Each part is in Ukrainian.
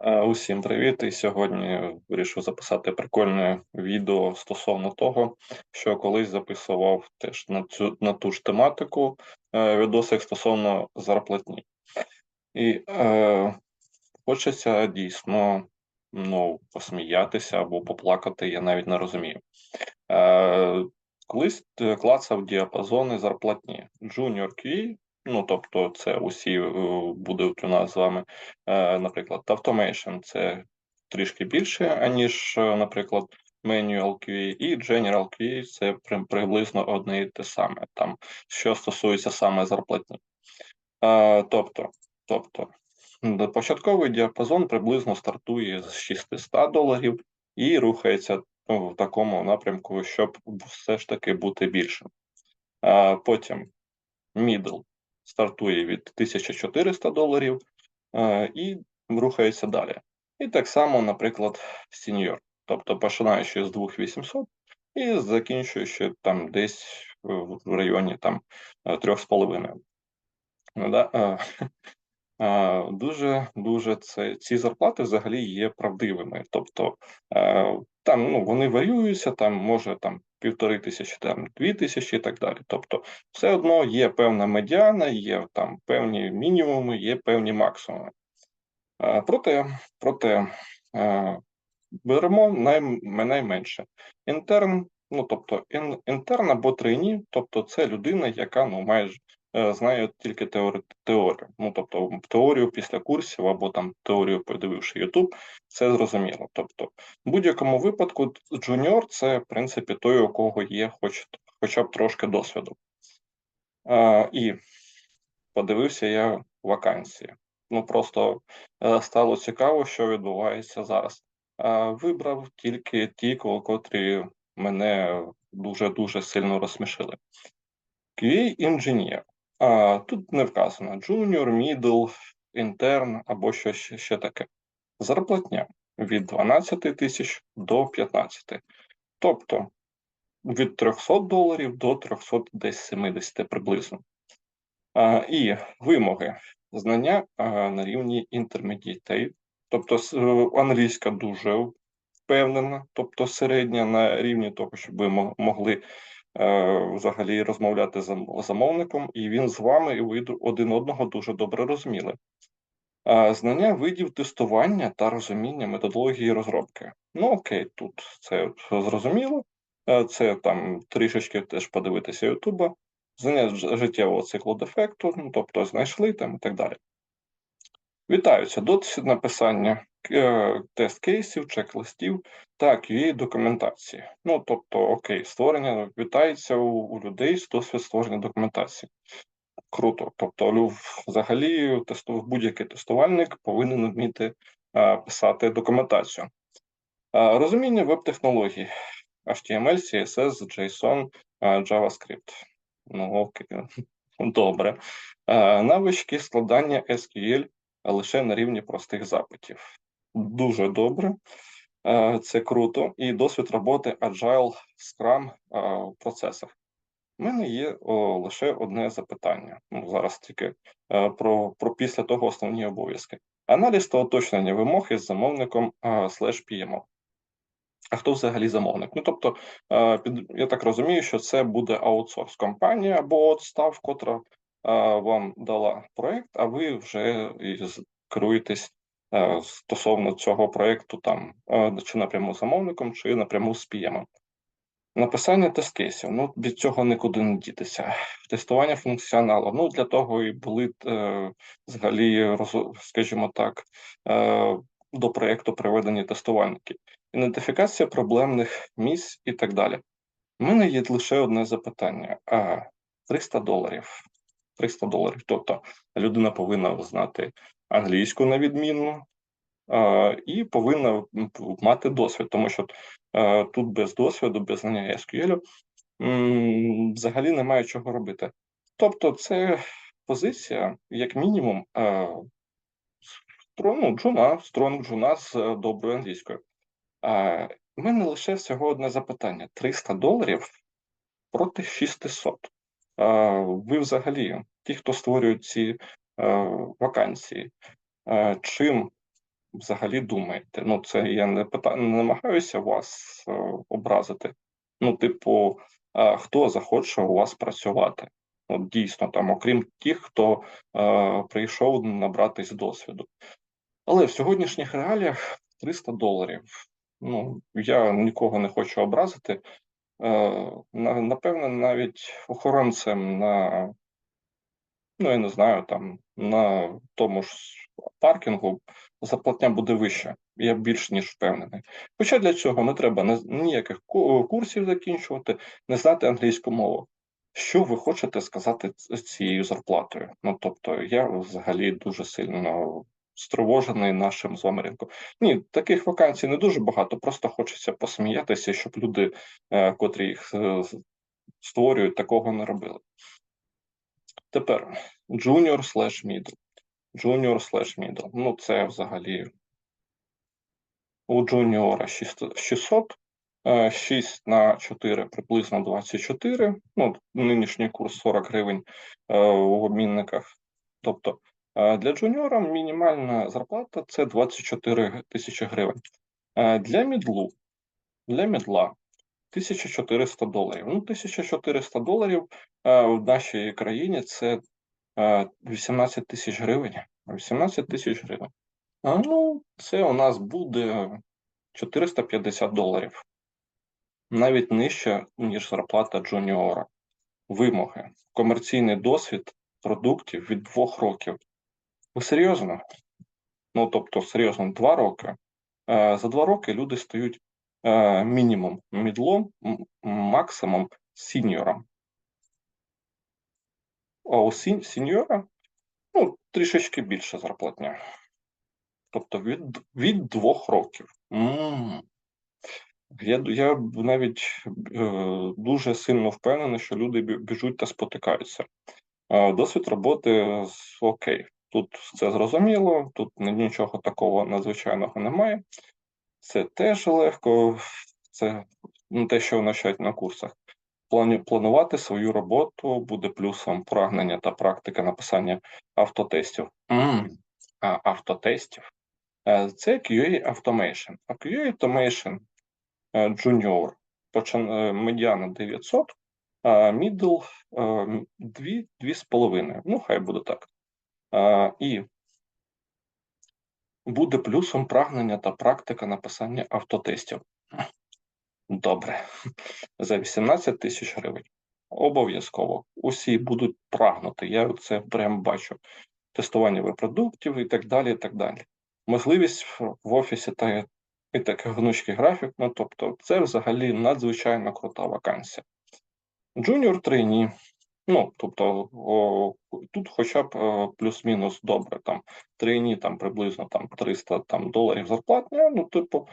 Е, Усім привіт! І сьогодні вирішив записати прикольне відео стосовно того, що колись записував теж на цю на ту ж тематику е, відосик стосовно зарплатні. І е, хочеться дійсно ну, посміятися або поплакати, я навіть не розумію. Е, Колись е, клацав діапазони зарплатні. Junior QA Ну, тобто, це усі е, будуть у нас з вами, е, наприклад, Automation це трішки більше, аніж, е, наприклад, Manual QA, і General QA це приблизно одне і те саме, там, що стосується саме зарплатні. Тобто, тобто, початковий діапазон приблизно стартує з 600 доларів і рухається ну, в такому напрямку, щоб все ж таки бути більшим. Потім middle стартує від 1400 доларів е, і рухається далі. І так само, наприклад, сеньор, тобто починаючи з 2800 і закінчуючи там десь в районі там 3,5. Е, ну. Е, дуже дуже це ці зарплати взагалі є правдивими. Тобто там ну вони варіюються, там може там півтори тисячі, там дві тисячі і так далі. Тобто, все одно є певна медіана, є там певні мінімуми, є певні максимуми. Проте, проте беремо най, найменше. Інтерн, ну тобто інтерн або трейні, тобто це людина, яка ну майже Е, знаю тільки теорію. Ну тобто теорію після курсів або там теорію, подививши YouTube, це зрозуміло. Тобто, в будь-якому випадку, джуніор це в принципі той, у кого є, хоч хоча б трошки досвіду. А, І подивився я вакансії. Ну просто е, стало цікаво, що відбувається зараз. А, Вибрав тільки ті, котрі мене дуже дуже сильно розсмішили. QA інженер. Тут не вказано junior, middle, intern або щось ще таке. Зарплатня від 12 тисяч до 15. Тобто від 300 доларів до 370 приблизно. І вимоги знання на рівні intermediate, тобто англійська дуже впевнена, тобто середня на рівні того, щоб ви могли Е, взагалі розмовляти з замовником, і він з вами і ви один одного дуже добре розуміли. Знання видів тестування та розуміння методології розробки. Ну окей, тут це зрозуміло, е, це там трішечки теж подивитися Ютуба, знання життєвого циклу дефекту, ну тобто знайшли там і так далі. Вітаються досвід написання Е, тест кейсів, чек-листів та QA документації. Ну, тобто, окей, створення вітається у, у людей з досвід створення документації. Круто. Тобто, взагалі, будь-який тестувальник повинен вміти а, писати документацію. А, Розуміння веб-технологій HTML, CSS, JSON, JavaScript. Ну, окей, добре. А, Навички складання SQL лише на рівні простих запитів дуже добре, е, це круто, і досвід роботи Agile Scrum е, в процесах. У мене є о, лише одне запитання. Ну, Зараз тільки е, про про після того основні обов'язки. Аналіз та уточнення вимог із замовником слеш PMO. А хто взагалі замовник? Ну тобто, під, я так розумію, що це буде аутсорс компанія або отстав, котра вам дала проєкт, а ви вже керуєтесь Е, стосовно цього проєкту, там е, чи напряму замовником, чи напряму з PM. Написання тест-кейсів. Ну, від цього нікуди не дітися. Тестування функціоналу. Ну, для того і були е, взагалі, скажімо так, е, до проєкту приведені тестувальники. Ідентифікація проблемних місць і так далі. У мене є лише одне запитання: а 300 доларів. 300 доларів. Тобто людина повинна знати англійську на відмінну, і повинна мати досвід, тому що тут без досвіду, без знання SQL взагалі немає чого робити. Тобто, це позиція, як мінімум, ну, джуна, стронг джуна з доброю англійською. У мене лише всього одне запитання: 300 доларів проти 600. Ви взагалі, ті, хто створюють ці вакансії, чим взагалі думаєте? Ну, це я не пита... не намагаюся вас е, образити. Ну, типу, хто захоче у вас працювати? От дійсно, там, окрім тих, хто е, прийшов набратись досвіду. Але в сьогоднішніх реаліях 300 доларів. Ну, я нікого не хочу образити. Е, Напевне, навіть охоронцем на, ну я не знаю, там на тому ж паркінгу зарплатня буде вища. Я більш ніж впевнений. Хоча для цього не треба ніяких курсів закінчувати, не знати англійську мову. Що ви хочете сказати цією зарплатою? Ну тобто, я взагалі дуже сильно стривожений нашим з вами ринком. Ні, таких вакансій не дуже багато, просто хочеться посміятися, щоб люди, е, котрі їх е, створюють, такого не робили. Тепер junior slash middle. Junior slash middle. Ну, це взагалі у джуніора 600, е, 6 на 4 приблизно 24. Ну, нинішній курс 40 гривень е, у обмінниках. Тобто е, для джуніора мінімальна зарплата це 24 тисячі гривень. Е, Для мідлу, для мідла 1400 доларів. Ну, 1400 доларів е, в нашій країні це е, 18 тисяч гривень. 18 тисяч гривень. А ну, це у нас буде 450 доларів. Навіть нижче, ніж зарплата джуніора. Вимоги. Комерційний досвід продуктів від двох років. Ви серйозно? Ну, тобто, серйозно, два роки. Е, За два роки люди стають е, мінімум мідлом, максимум сіньором. А у сінь- сіньора ну, трішечки більше зарплатня. Тобто від, від двох років. Я, я навіть е, дуже сильно впевнений, що люди біжуть та спотикаються. Е, досвід роботи з окей. Тут все зрозуміло, тут нічого такого надзвичайного немає. Це теж легко, це ну, те, що навчають на курсах. Планувати свою роботу буде плюсом прагнення та практика написання автотестів. М, А, автотестів. Е, Це QA Automation. А QA Automation е, Junior е, медіана 900, а middle е, 2, 2,5. Ну, хай буде так. І буде плюсом прагнення та практика написання автотестів. Добре. За 18 тисяч гривень. Обов'язково. Усі будуть прагнути. Я це прям бачу. Тестування репродуктів і так далі. і так далі. Можливість в офісі та і такий гнучкий графік. Ну, тобто, це взагалі надзвичайно крута вакансія. Джуніор трейні. Ну, тобто, о, тут хоча б е, плюс-мінус добре. Там трейні там приблизно там 300 там, доларів зарплатня. Ну, типу,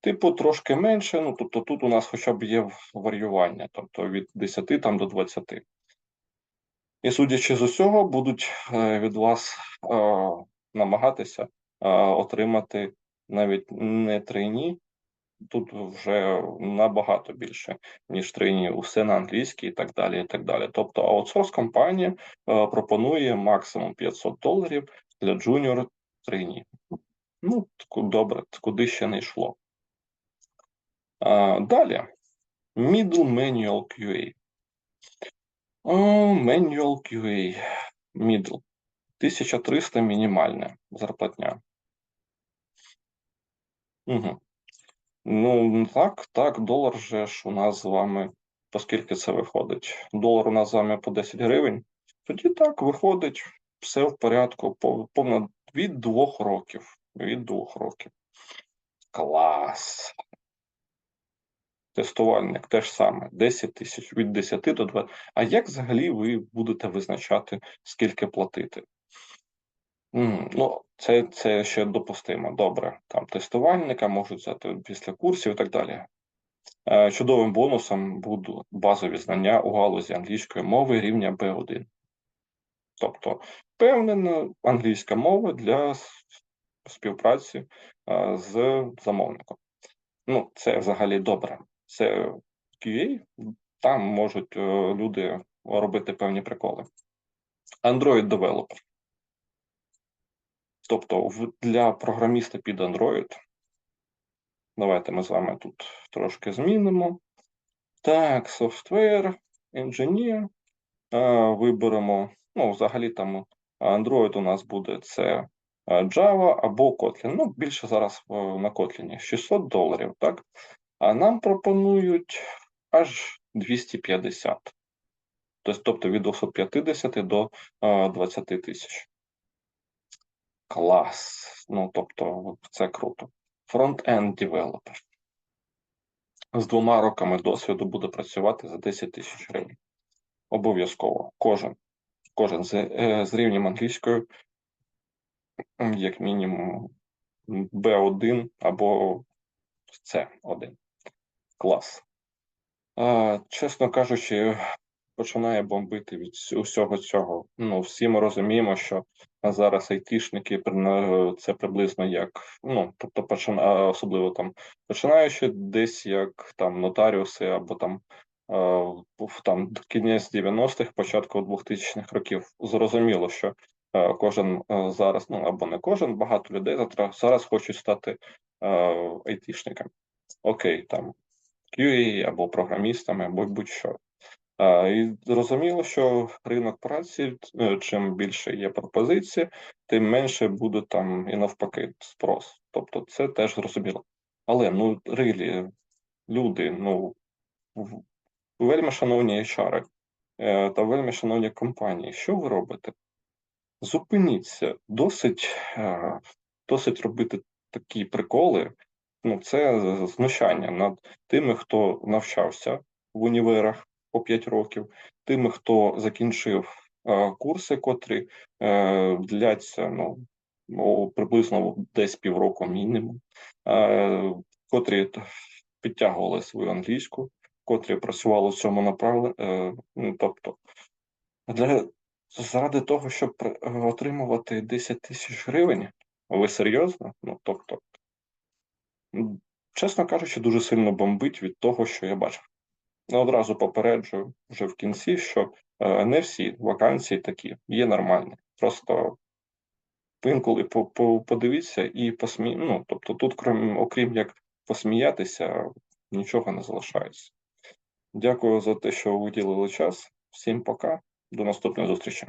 типу, трошки менше. Ну, тобто, тут у нас хоча б є варіювання, тобто від 10 там до 20. І судячи з усього, будуть е, від вас е, намагатися е, отримати навіть не трейні, тут вже набагато більше, ніж трейні, усе на англійській і так далі. і так далі. Тобто аутсорс компанія е, пропонує максимум 500 доларів для джуніор трейні. Ну, добре, куди ще не йшло. Далі. Middle Manual QA. Manual QA. Middle. 1300 мінімальна зарплатня. Угу. Ну, так, так, долар же ж у нас з вами, оскільки це виходить. Долар у нас з вами по 10 гривень. Тоді так, виходить, все в порядку, пов- повно від двох років. Від двох років. Клас. Тестувальник теж саме 10 тисяч від 10 до 20. А як взагалі ви будете визначати, скільки платити? Ну, це, це ще допустимо. Добре. Там тестувальника можуть взяти після курсів і так далі. Е, Чудовим бонусом будуть базові знання у галузі англійської мови рівня B1. Тобто, впевнена англійська мова для співпраці е, з замовником. Ну, це взагалі добре. Це QA, там можуть е, люди робити певні приколи. Android Developer. Тобто для програміста під Android. Давайте ми з вами тут трошки змінимо. Так, Software Engineer. Е, Виберемо, ну, взагалі там Android у нас буде це е, Java або Kotlin. Ну, більше зараз е, на Kotlin. 600 доларів, так? А нам пропонують аж 250. Тобто, тобто від 250 до е, 20 тисяч. Клас. Ну, тобто, це круто. Front-end developer. З двома роками досвіду буде працювати за 10 тисяч гривень. Обов'язково. Кожен. Кожен з, е, з рівнем англійської, як мінімум, B1 або C1. Клас. Чесно кажучи, починає бомбити від усього цього. Ну, всі ми розуміємо, що зараз айтішники прина- це приблизно як, ну, тобто, почина, особливо там починаючи десь як там нотаріуси або там. е, Там кінець 90-х, початку 2000-х років зрозуміло, що е, кожен е, зараз, ну або не кожен, багато людей зараз хочуть стати е, айтішниками. Окей, там QA або програмістами, або будь-що. І зрозуміло, що ринок праці, е, чим більше є пропозиції, тим менше буде там і навпаки спрос. Тобто це теж зрозуміло. Але ну рилі, люди, ну вельми шановні HR е, та вельми шановні компанії, що ви робите? Зупиніться, досить, е, досить робити такі приколи. Ну, це знущання над тими, хто навчався в універах по 5 років, тими, хто закінчив е, курси, котрі е, дляться ну, ну, приблизно десь півроку мінімум, е, котрі підтягували свою англійську, котрі працювали в цьому направленні. Е, ну, тобто, для, заради того, щоб е, отримувати 10 тисяч гривень, ви серйозно? Ну, тобто, Чесно кажучи, дуже сильно бомбить від того, що я бачив. Ну, Одразу попереджую вже в кінці, що е, не всі вакансії такі є нормальні. Просто інколи по- по- подивіться і посмі... Ну, тобто тут, крім, окрім як посміятися, нічого не залишається. Дякую за те, що виділили час. Всім пока, до наступної зустрічі.